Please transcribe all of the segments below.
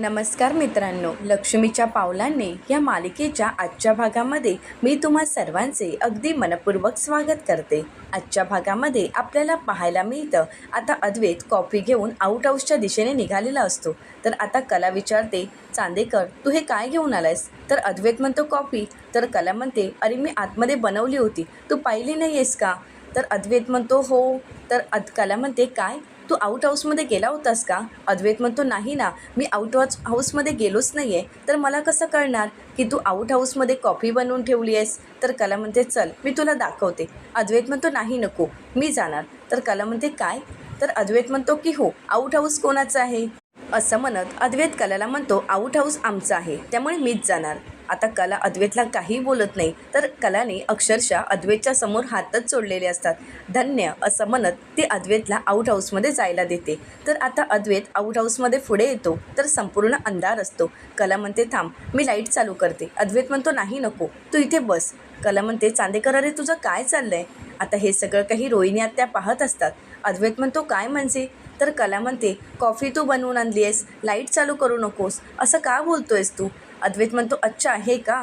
नमस्कार मित्रांनो लक्ष्मीच्या पावलांनी या मालिकेच्या आजच्या भागामध्ये मी तुम्हा सर्वांचे अगदी मनपूर्वक स्वागत करते. आजच्या भागामध्ये आपल्याला पाहायला मिळतं आता अद्वैत कॉफी घेऊन आउट हाऊसच्या दिशेने निघालेला असतो. तर आता कला विचारते चांदेकर तू हे काय घेऊन आलायस? तर अद्वैत म्हणतो कॉफी. तर कला म्हणते अरे मी आतमध्ये बनवली होती तू पाहिली नाही आहेस का? तर अद्वैत म्हणतो हो. तर अद कला म्हणते काय? तू आउट हाऊसमध्ये गेला होतास का? अद्वैत म्हणतो नाही ना मी आउट हाऊस हाऊसमध्ये गेलोच नाही आहे तर मला कसं कळणार की तू आउट हाऊसमध्ये कॉफी बनवून ठेवली आहेस? तर कला म्हणते चल मी तुला दाखवते. अद्वैत म्हणतो नाही नको मी जाणार. तर कला म्हणते काय? तर अद्वैत म्हणतो की हो आउट हाऊस कोणाचं आहे? असं म्हणत अद्वैत कलाला म्हणतो आउट हाऊस आमचं आहे त्यामुळे मीच जाणार. आता कला अद्वैतला काही बोलत नाही तर कलाने अक्षरशः अद्वैतच्या समोर हातच सोडलेले असतात. धन्य असं म्हणत ती अद्वैतला आउट हाऊसमध्ये जायला देते. तर आता अद्वैत आउट हाऊसमध्ये पुढे येतो तर संपूर्ण अंधार असतो. कला म्हणते थांब मी लाइट चालू करते. अद्वैत म्हणतो नाही नको तू इथे बस. कला म्हणते चांदेकर अरे तुझं काय चाललंय? आता हे सगळं काही रोहिणी आत्या पाहत असतात. अद्वैत म्हणतो काय म्हणजे तर कला म्हणते कॉफी तू बनवून आणली आहेस लाइट चालू करू नकोस असं का बोलतोयस तू? अद्वैत म्हणतो अच्छा हे का?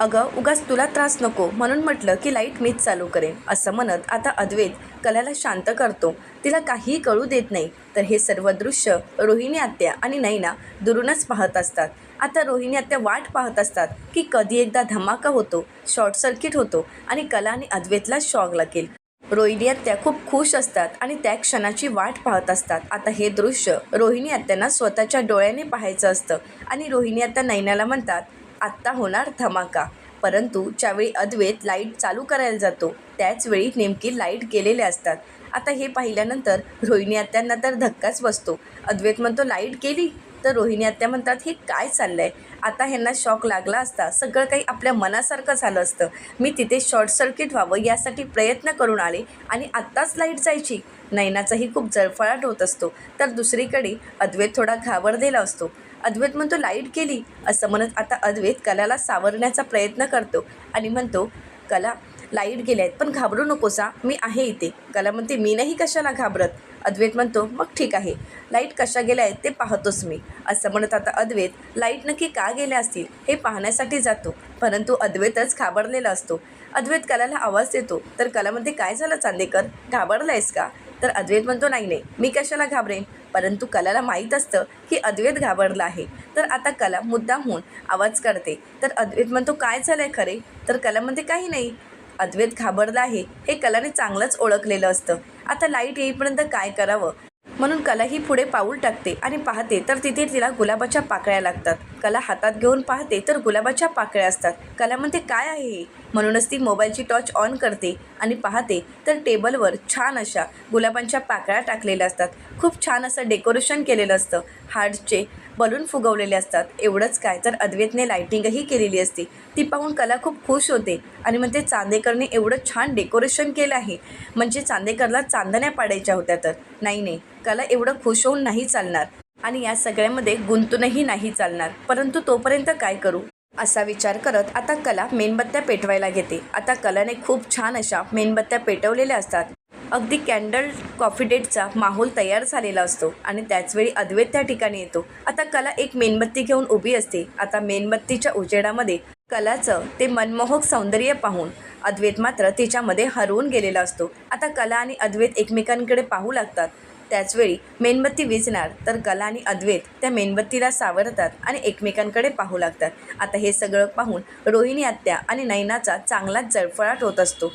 अगं उगाच तुला त्रास नको. म्हणून म्हटलं की लाइट मीच चालू करेन. असं म्हणत आता अद्वैत कलाला शांत करतो. तिला काहीही कळू देत नाही. तर हे सर्व दृश्य रोहिणी आत्या आणि नैना दुरूनच पाहत असतात. आता रोहिणी आत्या वाट पाहत असतात की कधी एकदा धमाका होतो शॉर्ट सर्किट होतो आणि कला आणि अद्वैतला शॉक लागेल. रोहिणी आत्या खूप खुश असतात आणि त्या क्षणाची वाट पाहत असतात. आता हे दृश्य रोहिणी आत्यांना स्वतःच्या डोळ्याने पाहायचं असतं आणि रोहिणी आत्या नैनाला म्हणतात आत्ता होणार धमाका. परंतु ज्यावेळी अद्वैत लाइट चालू करायला जातो त्याचवेळी नेमकी लाइट गेलेले असतात. आता हे पाहिल्यानंतर रोहिणी आत्यांना तर धक्काच बसतो. अद्वैत म्हणतो लाइट गेली? तर रोहिणी आत्या म्हणतात हे काय चाललं आहे आता ह्यांना शॉक लागला असता सगळं काही आपल्या मनासारखं झालं असतं. मी तिथे शॉर्ट सर्किट व्हावं यासाठी प्रयत्न करून आले आणि आत्ताच लाइट जायची. नैनाचाही खूप जळफळाट होत असतो. तर दुसरीकडे अद्वैत थोडा घाबरलेला असतो. अद्वैत म्हणतो लाइट गेली असं म्हणत आता अद्वैत कलाला सावरण्याचा प्रयत्न करतो आणि म्हणतो कला लाइट गेल्या आहेत. पण घाबरू नकोसा मी आहे इथे. गाला म्हणते मी नाही कशाला घाबरत? अद्वैत म्हणतो मग ठीक आहे. लाइट कशा गेल्या आहेत ते पाहतोच मी. असं म्हणत आता अद्वैत लाइट नक्की का गेल्या असतील? हे पाहण्यासाठी जातो. परंतु अद्वैतच घाबरलेला असतो. अद्वैत कलाला आवाज देतो तर कला म्हणते काय झालं चांदेकर? घाबरला आहेस का? तर अद्वैत म्हणतो नाही नाही मी कशाला घाबरेन? परंतु कलाला माहीत असतं की अद्वैत घाबरला आहे. तर आता कला मुद्दामहून आवाज करते. तर अद्वैत म्हणतो काय झालं आहे खरे? तर कला म्हणते काही नाही. अद्वैत घाबरला आहे हे कलाने चांगलंच ओळखलेलं असतं. आता लाइट येईपर्यंत काय करावं? म्हणून कला ही पुढे पाऊल टाकते आणि पाहते तर तिथे तिला गुलाबाच्या पाकळ्या लागतात. कला हातात घेऊन पाहते तर गुलाबाच्या पाकळ्या असतात. कला म्हणते काय आहे हे? म्हणूनच ती मोबाईलची टॉर्च ऑन करते आणि पाहते तर टेबलवर छान अशा गुलाबांच्या पाकळ्या टाकलेल्या असतात. खूप छान असं डेकोरेशन केलेलं असतं. हार्टचे बलून फुगवलेले असतात. एवढंच काय? तर अद्वैतने लायटिंगही केलेली असते ती पाहून कला खूप खुश होते. आणि म्हणते चांदेकरने एवढं छान डेकोरेशन केलं आहे. म्हणजे चांदेकरला चांदण्या पाडायच्या होत्या तर. नाही नाही. कला एवढं खुश होऊन नाही चालणार. आणि या सगळ्यामध्ये गुंतूनही नाही चालणार. परंतु तोपर्यंत काय करू? असा विचार करत आता कला मेणबत्त्या पेटवायला घेते. आता कलाने खूप छान अशा मेणबत्त्या पेटवलेल्या असतात. अगदी कॅन्डल कॉफी डेटचा माहोल तयार झालेला असतो आणि त्याचवेळी अद्वैत त्या ठिकाणी येतो. आता कला एक मेणबत्ती घेऊन उभी असते. आता मेणबत्तीच्या उजेडामध्ये कलाचं ते मनमोहक सौंदर्य पाहून अद्वैत मात्र तिच्यामध्ये हरवून गेलेला असतो. आता कला आणि अद्वैत एकमेकांकडे पाहू लागतात. त्याचवेळी मेणबत्ती विजणार तर कला आणि अद्वैत त्या मेणबत्तीला सावरतात आणि एकमेकांकडे पाहू लागतात. आता हे सगळं पाहून रोहिणी आत्या आणि नैनाचा चांगलाच जळफळाट होत असतो.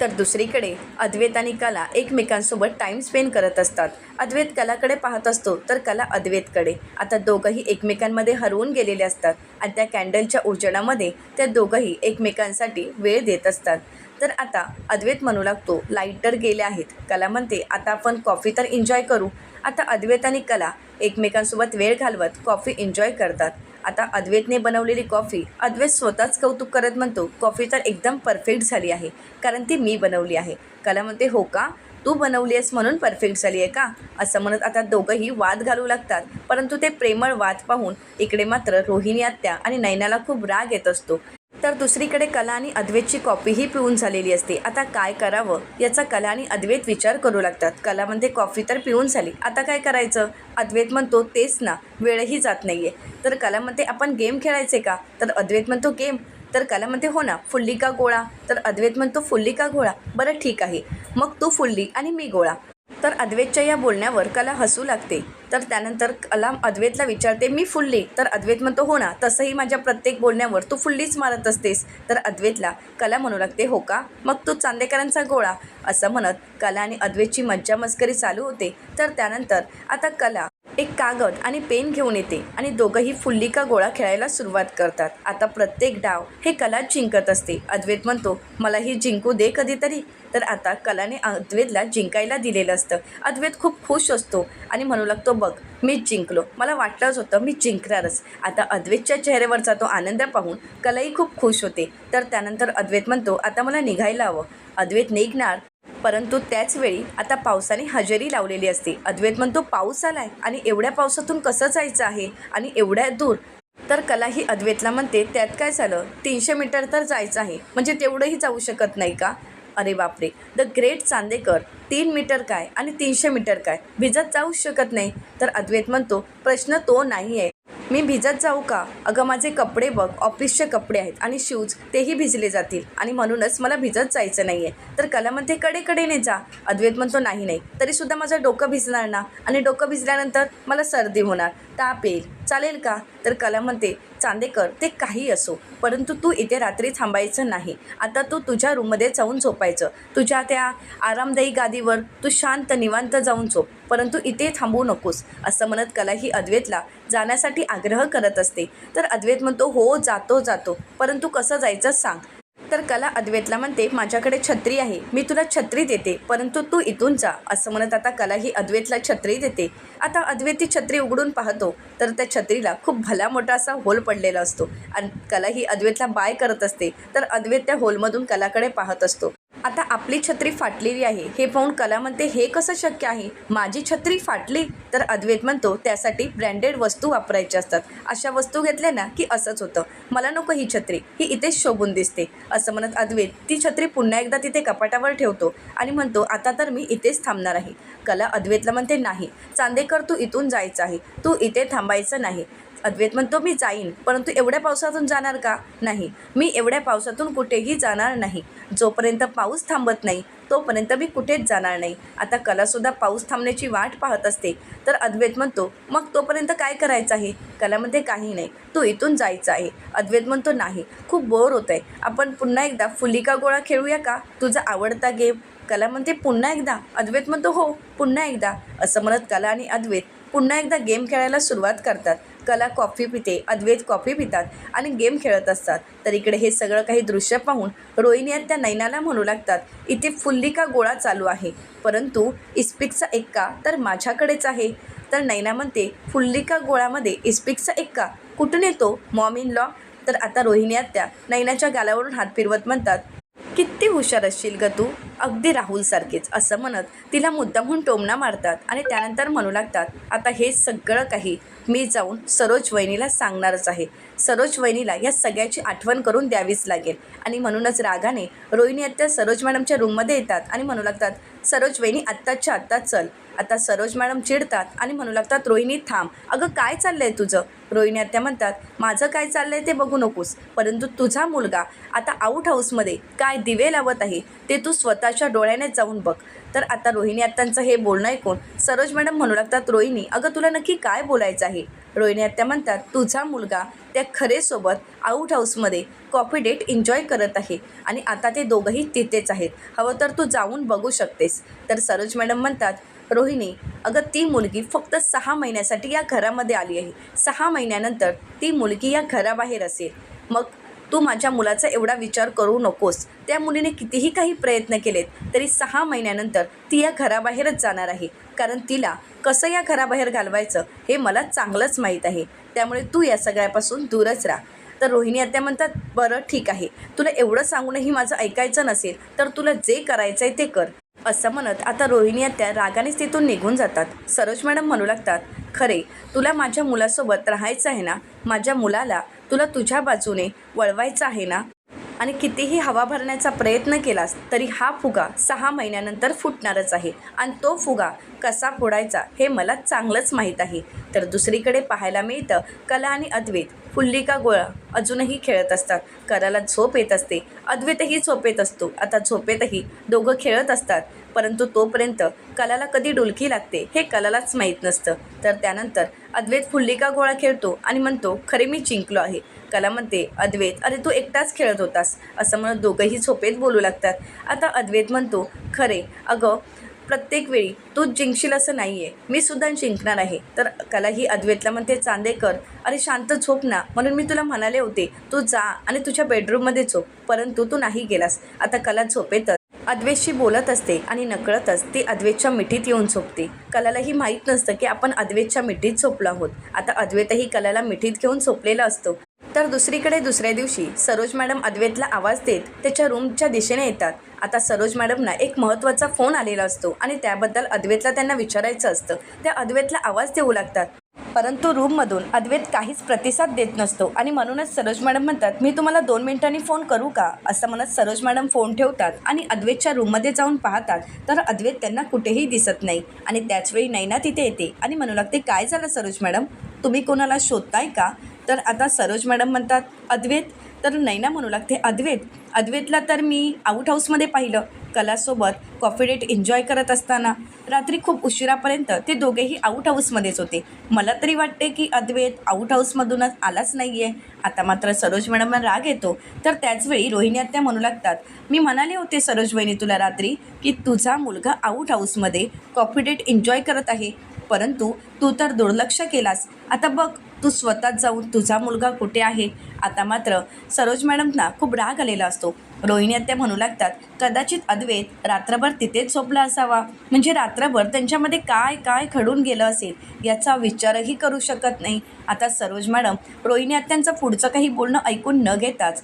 तर दुसरीकडे अद्वैत आणि कला एकमेकांसोबत टाईम स्पेंड करत असतात. अद्वैत कलाकडे पाहत असतो तर कला अद्वैतकडे. आता दोघंही एकमेकांमध्ये हरवून गेलेले असतात आणि त्या कॅन्डलच्या उजेडामध्ये त्या दोघंही एकमेकांसाठी वेळ देत असतात. तर आता अद्वैत म्हणू लागतो लाइट तर गेले आहेत. कला म्हणते आता आपण कॉफी तर एन्जॉय करू. आता अद्वैत आणि कला एकमेकांसोबत वेळ घालवत कॉफी एन्जॉय करतात. आता अद्वैतने बनवलेली कॉफी अद्वैत स्वतःच कौतुक करत म्हणतो कॉफी तर एकदम परफेक्ट झाली आहे कारण ती मी बनवली आहे. कला म्हणते हो का? तू बनवली आहेस म्हणून परफेक्ट झाली आहे का? असं म्हणत आता दोघंही वाद घालू लागतात परंतु ते प्रेमळ वाद पाहून इकडे मात्र रोहिणी आत्या आणि नैनाला खूप राग येत असतो. तर दुसरीकडे कला आणि अद्वैतची कॉफीही पिऊन झालेली असते. आता काय करावं? याचा कला आणि अद्वैत विचार करू लागतात. कला म्हणते कॉफी तर पिऊन झाली. आता काय करायचं? अद्वैत म्हणतो तेच ना. वेळही जात नाही आहे तर कला म्हणते आपण गेम खेळायचे का? तर अद्वैत म्हणतो गेम तर कला म्हणते हो ना फुल्ली का गोळा. तर अद्वैत म्हणतो फुल्ली का गोळा. बरं ठीक आहे. मग तू फुल्ली आणि मी गोळा. तर अद्वैतच्या या बोलण्यावर कला हसू लागते. तर त्यानंतर कला अद्वैतला विचारते मी फुल्ली तर अद्वैत म्हणतो हो ना तसंही माझ्या प्रत्येक बोलण्यावर तू फुल्लीच मारत असतेस. तर अद्वैतला कला म्हणू लागते हो का? मग तू चांदेकरांचा गोळा. असं म्हणत कला आणि अद्वैतची मज्जा मस्करी चालू होते. तर त्यानंतर आता कला एक कागद आणि पेन घेऊन येते आणि दोघंही फुल्ली का गोळा खेळायला सुरुवात करतात. आता प्रत्येक डाव हे कला जिंकत असते. अद्वैत म्हणतो मलाही जिंकू दे कधीतरी. तर आता कलाने अद्वैतला जिंकायला दिलेलं असतं. अद्वैत खूप खुश असतो आणि म्हणू लागतो बघ मीच जिंकलो. मला वाटलंच होतं मी जिंकणारच. आता अद्वैतच्या चेहऱ्यावरचा तो आनंद पाहून कलाही खूप खुश होते. तर त्यानंतर अद्वैत म्हणतो आता मला निघायला हवं. अद्वैत निघणार परंतु त्याच वेळी आता पावसाने हजेरी लावलेली असते. अद्वैत म्हणतो पाऊस आलाय आणि एवढ्या पावसातून कसं जायचं आहे? आणि एवढ्या दूर. तर कला ही अद्वैतला म्हणते त्यात काय झालं? तीनशे मीटर तर जायचं आहे. म्हणजे तेवढंही जाऊ शकत नाही का? अरे बापरे द ग्रेट चांदेकर तीन मीटर काय आणि तीनशे मीटर काय? भिजत जाऊ शकत नाही. तर अद्वैत म्हणतो प्रश्न तो नाही आहे मी भिजत जाऊ का? अगं माझे कपडे बघ ऑफिसचे कपडे आहेत आणि शूज तेही भिजले जातील. आणि म्हणूनच मला भिजत जायचं नाही आहे तर कलामध्ये कडेकडेने जा. अद्वैत म्हणतो नाही नाही. तरीसुद्धा माझं डोकं भिजणार ना? आणि डोकं भिजल्यानंतर मला सर्दी होणार. ताप येईल. चालेल का? तर कला म्हणते चांदेकर ते काही असो परंतु तू इथे रात्री थांबायचं नाही. आता तू तुझ्या रूममध्ये जाऊन झोपायचं. तुझ्या त्या आरामदायी गादीवर तू शांत निवांत जाऊन झोप. परंतु इथे थांबू नकोस. असं म्हणत कला ही अद्वैतला जाण्यासाठी आग्रह करत असते. तर अद्वैत म्हणतो हो जातो जातो. परंतु कसं जायचं सांग. तर कला अद्वैतला म्हणते माझ्याकडे छत्री आहे मी तुला छत्री देते परंतु तू इथून जा. असं म्हणत आता कला ही अद्वैतला छत्री देते. आता अद्वैत ती छत्री उघडून पाहतो तर त्या छत्रीला खूप भला मोठा असा होल पडलेला असतो. आणि कला ही अद्वैतला बाय करत असते तर अद्वैत त्या होलमधून कलाकडे पाहत असतो. आता आपली छत्री फाटलेली आहे. हे पाहून कला म्हणते हे कसं शक्य आहे? माझी छत्री फाटली तर अद्वैत म्हणतो त्यासाठी ब्रँडेड वस्तू वापरायच्या असतात. अशा वस्तू घेतल्या ना की असंच होतं. मला नको ही छत्री. ही इथेच शोभून दिसते. असं म्हणत अद्वैत ती छत्री पुन्हा एकदा तिथे कपाटावर ठेवतो आणि म्हणतो आता तर मी इथेच थांबणार आहे. कला अद्वैतला म्हणते नाही. चांदेकर तू इथून जायचं आहे. तू इथे थांबायचं नाही. अद्वैत म्हणतो मी जाईन. परंतु एवढ्या पावसातून जाणार का? नाही. मी एवढ्या पावसातून कुठेही जाणार नाही. जोपर्यंत पाऊस थांबत नाही तोपर्यंत मी कुठेच जाणार नाही. आता कलासुद्धा पाऊस थांबण्याची वाट पाहत असते. तर अद्वैत म्हणतो मग तोपर्यंत काय करायचं आहे? कलामध्ये काही नाही. तू इथून जायचं आहे. अद्वैत म्हणतो नाही. खूप बोर होत आहे आपण पुन्हा एकदा फुलिका गोळा खेळूया का? तुझा आवडता गेम. कला म्हणते पुन्हा एकदा. अद्वैत म्हणतो हो पुन्हा एकदा. असं म्हणत कला आणि अद्वैत पुन्हा एकदा गेम खेळायला सुरुवात करतात. कला कॉफी पिते अद्वैत कॉफी पितात आणि गेम खेळत असतात. तर इकडे हे सगळं काही दृश्य पाहून रोहिणी त्या नैनाला म्हणू लागतात इथे फुल्लिका गोळा चालू आहे? परंतु इस्पिकचा एक्का तर माझ्याकडेच आहे. तर नैना म्हणते फुल्लिका गोळामध्ये इस्पिकचा एक्का? कुठून येतो? Mom in law? तर आता रोहिणी आत्या नैनाच्या गालावरून हात फिरवत म्हणतात किती हुशार असशील ग तू? अगदी राहुलसारखीच असं म्हणत तिला मुद्दामहून टोमणा मारतात आणि त्यानंतर म्हणू लागतात आता हे सगळं काही मी जाऊन सरोज वहिनीला सांगणारच आहे. सरोज वहिनीला या सगळ्याची आठवण करून द्यावीच लागेल. आणि म्हणूनच रागाने रोहिणी आत्या सरोज मॅडमच्या रूममध्ये येतात आणि म्हणू लागतात सरोज वहिनी आत्ताच्या आत्ता चल. आता सरोज मॅडम चिडतात आणि म्हणू लागतात रोहिणी थांब. अगं काय चाललं आहे तुझं? रोहिणी आत्या म्हणतात माझं काय चाललं आहे ते बघू नकोस परंतु तुझा मुलगा आता आऊट हाऊसमध्ये काय दिवे लावत आहे ते तू स्वतःच्या डोळ्याने जाऊन बघ. तर आता रोहिणी आत्यांचं हे बोलणं ऐकून सरोज मॅडम म्हणू लागतात रोहिणी अगं तुला नक्की काय बोलायचं आहे? रोहिणी आत्या म्हणतात तुझा मुलगा त्या खरेसोबत आऊट हाऊसमध्ये कॉफी डेट एन्जॉय करत आहे आणि आता ते दोघंही तिथेच आहेत. हवं तर तू जाऊन बघू शकतेस. तर सरोज मॅडम म्हणतात रोहिणी अगं ती मुलगी फक्त सहा महिन्यासाठी या घरामध्ये आली आहे. सहा महिन्यानंतर ती मुलगी या घराबाहेर असेल. मग तू माझ्या मुलाचा एवढा विचार करू नकोस. त्या मुलीने कितीही काही प्रयत्न केलेत तरी सहा महिन्यानंतर ती या घराबाहेरच जाणार आहे. कारण तिला कसं या घराबाहेर घालवायचं हे मला चांगलंच माहीत आहे. त्यामुळे तू या सगळ्यापासून दूरच राहा. तर रोहिणी आत्या म्हणतात बरं ठीक आहे. तुला एवढं सांगूनही माझं ऐकायचं नसेल तर तुला जे करायचं आहे ते कर. असं म्हणत आता रोहिणी आत्या रागानेच तिथून निघून जातात. सरोज मॅडम म्हणू लागतात खरे तुला माझ्या मुलासोबत राहायचं आहे ना? माझ्या मुलाला तुला तुझ्या बाजूने वळवायचं आहे ना? आणि कितीही हवा भरण्याचा प्रयत्न केलास तरी हा फुगा सहा महिन्यानंतर फुटणारच आहे. आणि तो फुगा कसा फोडायचा हे मला चांगलंच माहीत आहे. तर दुसरीकडे पाहायला मिळतं कला आणि अद्वैत. फुल्ली का गोळा? अजूनही खेळत असतात. कलाला झोप येत असते. अद्वैतही झोपेत असतो. आता झोपेतही दोघं खेळत असतात. परंतु तोपर्यंत कलाला कधी डुलकी लागते हे कलालाच माहीत नसतं. तर त्यानंतर अद्वैत फुल्लिका गोळा खेळतो आणि म्हणतो खरे मी जिंकलो आहे. कला म्हणते अद्वैत अरे तू एकटाच खेळत होतास. असं म्हणत दोघंही झोपेत बोलू लागतात. आता अद्वैत म्हणतो खरे अगं प्रत्येक वेळी तू जिंकशील असं नाही आहे मी सुद्धा जिंकणार आहे. तर कला ही अद्वैतला म्हणते चांदेकर अरे शांत झोप ना. म्हणून मी तुला म्हणाले होते तू जा आणि तुझ्या बेडरूममध्ये झोप. परंतु तू नाही गेलास. आता कला झोपेतच. अद्वैतशी बोलत असते आणि नकळतच ती अद्वेतच्या मिठीत येऊन झोपते. कलालाही माहीत नसतं की आपण अद्वैतच्या मिठीत झोपलो आहोत. आता अद्वैतही कलाला मिठीत घेऊन झोपलेला असतो. तर दुसरीकडे दुसऱ्या दिवशी सरोज मॅडम अद्वैतला आवाज देत त्याच्या रूमच्या दिशेने येतात. आता सरोज मॅडमना एक महत्त्वाचा फोन आलेला असतो आणि त्याबद्दल अद्वैतला त्यांना विचारायचं असतं. त्या अद्वैतला आवाज देऊ लागतात. परंतु रूममधून अद्वैत काहीच प्रतिसाद देत नसतो आणि म्हणूनच सरोज मॅडम म्हणतात मी तुम्हाला दोन मिनिटांनी फोन करू का? असं म्हणत सरोज मॅडम फोन ठेवतात आणि अद्वैतच्या रूममध्ये जाऊन पाहतात तर अद्वैत त्यांना कुठेही दिसत नाही. आणि त्याचवेळी नैना तिथे येते आणि म्हणू लागते काय झालं सरोज मॅडम? तुम्ही कोणाला शोधताय का? तर आता सरोज मॅडम म्हणतात अद्वैत? तर नैना म्हणू लागते अद्वैत अद्वैतला तर मी आऊट हाऊसमध्ये पाहिलं. कलासोबत कॉफी डेट एन्जॉय करत असताना रात्री खूप उशिरापर्यंत ते दोघेही आऊट हाऊसमध्येच होते. मला तरी वाटते की अद्वैत आऊट हाऊसमधूनच आलाच नाही आहे आता मात्र सरोज मॅडमला राग येतो. तर त्याचवेळी रोहिणी आत्या म्हणू लागतात मी म्हणाले होते सरोज वहिनी तुला रात्री की तुझा मुलगा आऊट हाऊसमध्ये कॉफी डेट एन्जॉय करत आहे. परंतु तू तर दुर्लक्ष केलास. आता बघ तू स्वतःच जाऊन तुझा मुलगा कुठे आहे? आता मात्र सरोज मॅडमना खूप राग आलेला असतो. रोहिणी आत्या म्हणू लागतात कदाचित अद्वैत रात्रभर तिथेच झोपला असावा. म्हणजे रात्रभर त्यांच्यामध्ये काय काय घडून गेलं असेल याचा विचारही करू शकत नाही. आता सरोज मॅडम रोहिणी आत्यांचं पुढचं काही बोलणं ऐकून न घेताच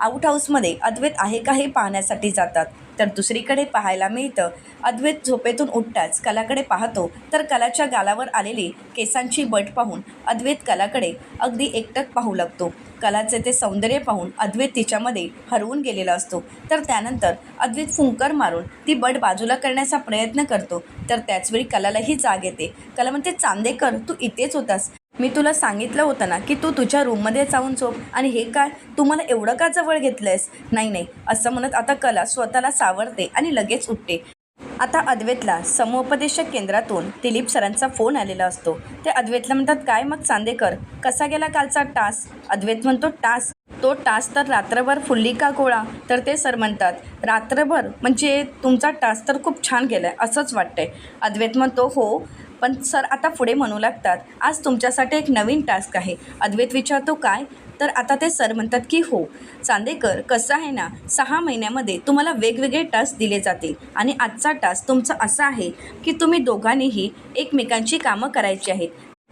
आऊट हाऊसमध्ये अद्वैत आहे का हे पाहण्यासाठी जातात. तर दुसरीकडे पाहायला मिळतं. अद्वैत झोपेतून उठताच कलाकडे पाहतो तर कलाच्या गालावर आलेली केसांची बट पाहून अद्वैत कलाकडे अगदी एकटक पाहू लागतो. कलाचे ते सौंदर्य पाहून अद्वैत तिच्यामध्ये हरवून गेलेला असतो. तर त्यानंतर अद्वैत फुंकर मारून ती बट बाजूला करण्याचा प्रयत्न करतो. तर त्याचवेळी कलालाही जाग येते. कला म्हणते चांदेकर तू इथेच होतास. मी तुला सांगितलं होतं ना की तू तुझ्या रूममध्ये जाऊन झोप. आणि हे काय? तू मला एवढं का जवळ घेतलंयस? नाही नाही. असं म्हणत आता कला स्वतःला सावरते आणि लगेच उठते. आता अद्वैतला समुपदेशक केंद्रातून दिलीप सरांचा फोन आलेला असतो. ते अद्वैतला म्हणतात काय मग चांदेकर? कसा गेला कालचा टास? अद्वैत म्हणतो टास? तो टास तर रात्रभर फुल्ली का गोळा? तर ते सर म्हणतात रात्रभर? म्हणजे तुमचा टास तर खूप छान गेला आहे असंच वाटतंय. अद्वैत म्हणतो हो. पण सर आता पुढे म्हणू लागतात. आज तुमच्यासाठी एक नवीन टास्क आहे. अद्वैत विचारतो काय? तर आता ते सर म्हणतात की हो. चांदेकर कसं आहे ना? सहा महिन्यामध्ये तुम्हाला वेगवेगळे टास्क दिले जातील. आणि आजचा टास्क तुमचा असा आहे की तुम्ही दोघांनीही एकमेकांची कामं करायची आहेत.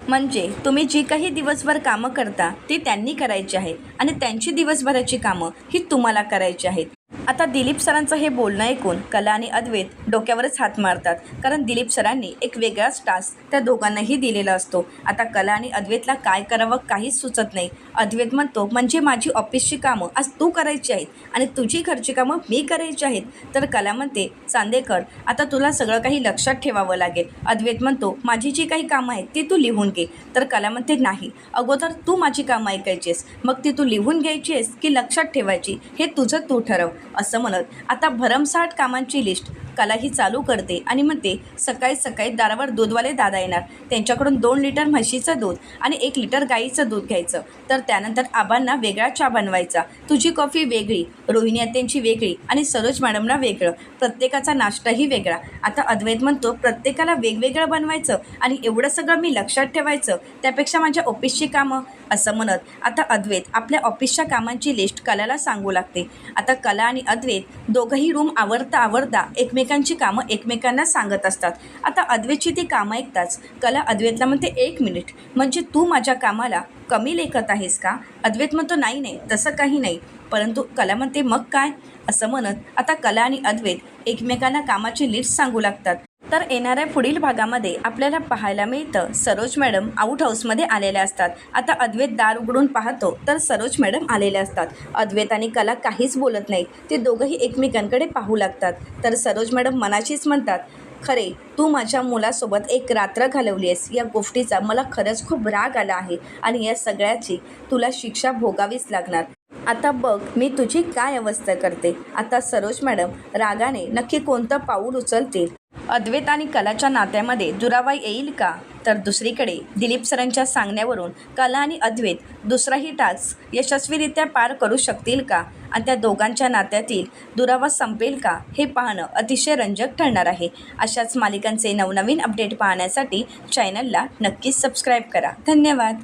म्हणजे तुम्ही जी काही दिवसभर कामं करता ती त्यांनी करायची आहेत. आणि त्यांची दिवसभराची कामं ही तुम्हाला करायची आहेत. आता दिलीप सरांचं हे बोलणं ऐकून कला आणि अद्वैत डोक्यावरच हात मारतात. कारण दिलीप सरांनी एक वेगळाच टास्क त्या दोघांनाही दिलेला असतो. आता कला आणि अद्वैतला काय करावं काहीच सुचत नाही. अद्वैत म्हणतो म्हणजे माझी ऑफिसची कामं आज तू करायची आहेत आणि तुझी घरची कामं मी करायची आहेत. तर कला म्हणते चांदेकर आता तुला सगळं काही लक्षात ठेवावं लागेल. अद्वैत म्हणतो माझी जी काही कामं आहेत ती तू लिहून घे. तर कला म्हणते नाही अगोदर तू माझी कामं ऐकायचीस. मग ती तू लिहून घ्यायची आहेस की लक्षात ठेवायची? हे तुझं तू ठरव. असं म्हणत आता भरमसाठ कामांची लिस्ट कला ही चालू करते आणि म्हणते सकाळी सकाळी दारावर दूधवाले दादा येणार. त्यांच्याकडून दोन लिटर म्हशीचं दूध आणि एक लिटर गाईचं दूध घ्यायचं. तर त्यानंतर आबांना वेगळा चहा बनवायचा. तुझी कॉफी वेगळी रोहिणी आत्यांची वेगळी आणि सरोज मॅडमना वेगळं. प्रत्येकाचा नाश्ताही वेगळा. आता अद्वैत म्हणतो प्रत्येकाला वेगवेगळं बनवायचं आणि एवढं सगळं मी लक्षात ठेवायचं. त्यापेक्षा माझ्या ऑफिसची कामं असं म्हणत आता अद्वैत आपल्या ऑफिसच्या कामांची लिस्ट कलाला सांगू लागते. आता कला आणि अद्वैत दोघंही रूम आवरता आवरता एकमेकांची कामं एकमेकांना सांगत असतात. आता अद्वैतची ती कामं ऐकताच कला अद्वैतला म्हणते एक मिनिट म्हणजे तू माझ्या कामाला कमी लेखत आहेस का? अद्वैत म्हणतो नाही नाही तसं काही नाही. परंतु कला म्हणते मग काय? असं म्हणत आता कला आणि अद्वैत एकमेकांना कामाची लिस्ट सांगू लागतात. तर येणाऱ्या पुढील भागामध्ये आपल्याला पाहायला मिळतं. सरोज मॅडम आऊट हाऊसमध्ये आलेल्या असतात. आता अद्वैत दार उघडून पाहतो तर सरोज मॅडम आलेल्या असतात. अद्वैत आणि कला काहीच बोलत नाहीत. ते दोघंही एकमेकांकडे पाहू लागतात. तर सरोज मॅडम मनाशीच म्हणतात खरे तू माझ्या मुलासोबत एक रात्र घालवली आहेस. या गोष्टीचा मला खरंच खूप राग आला आहे आणि या सगळ्याची तुला शिक्षा भोगावीच लागणार. आता बघ मी तुझी काय अवस्था करते. आता सरोज मॅडम रागाने नक्की कोणतं पाऊल उचलतील? अद्वैत आणि कलाच्या नात्यामध्ये दुरावा येईल का? तर दुसरीकडे दिलीप सरांच्या सांगण्यावरून कला आणि अद्वैत दुसराही टास्क यशस्वीरित्या पार करू शकतील का? आणि त्या दोघांच्या नात्यातील दुरावा संपेल का? हे पाहणं अतिशय रंजक ठरणार आहे. अशाच मालिकांचे नवनवीन अपडेट पाहण्यासाठी चॅनलला नक्कीच सबस्क्राईब करा. धन्यवाद.